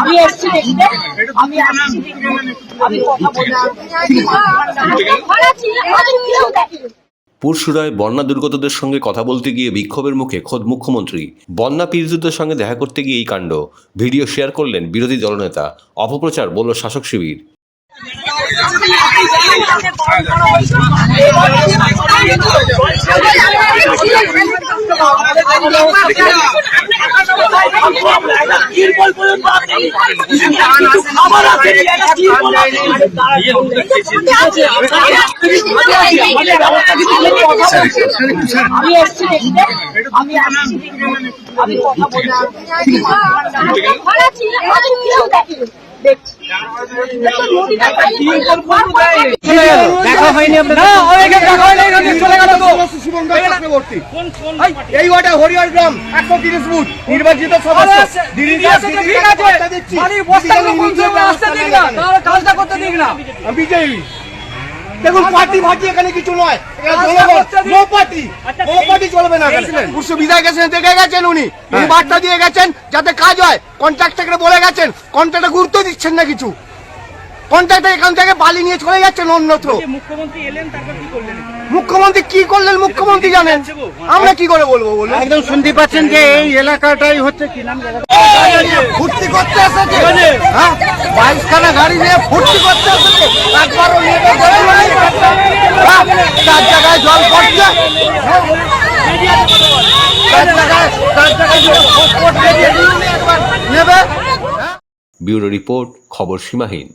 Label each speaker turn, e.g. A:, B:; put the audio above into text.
A: আমি এসছি দেখতে আমি আসছি আমি কথা বলছি
B: পুরসুরায় বন্যা দুর্গতদের সঙ্গে কথা বলতে গিয়ে বিক্ষোভের মুখে খোদ মুখ্যমন্ত্রী। বন্যা পীড়িতদের সঙ্গে দেখা করতে গিয়ে এই কাণ্ড। ভিডিও শেয়ার করলেন বিরোধী দলনেতা। অপপ্রচার বলল শাসক শিবির।
A: আমি এসছি দেখতে আমি আসছি আমি কথা বলছি
C: দেখা হয়নি আপনাদের চলে গেল তো।
D: চক্রবর্তী এই ওয়ার্ডে হরিহর গ্রাম একশো তিরিশ নির্বাচিত সদস্য। বিজয়ী। দেখুন পার্টি ফার্টি এখানে কিছু নয়।
C: কাজটা করতে দিন।
D: নো পার্টি কোনো পার্টি চলবে না পুষ্য বিদায় গেছেন দেখে গেছেন উনি। উনি বার্তা দিয়ে গেছেন যাতে কাজ হয়। কন্ট্রাক্টরকে বলে গেছেন। কন্ট্রাক্টে গুরুত্ব দিচ্ছেন না কিছু। কন্ট্রাক্টর এখান থেকে বালি নিয়ে চলে যাচ্ছেন অন্যত্র
C: মুখ্যমন্ত্রী এলেন তারপর কি করলেন
D: মুখ্যমন্ত্রী কি করলেন? মুখ্যমন্ত্রী জানেন। আমরা কি করে বলব বলুন?
C: একদম শুনতে পাচ্ছেন যে এই এলাকাটাই হচ্ছে কি নাম
D: ফুর্তি করতে এসেছে। হ্যাঁ বাইশখানা গাড়ি নিয়ে ফুর্তি করতে এসেছে। একবারও নাই। হ্যাঁ, চার জায়গায় জল পড়ছে। হ্যাঁ। চার জায়গায় চার জায়গায় নেবে।
B: ব্যুরো রিপোর্ট খবর সীমাহীন।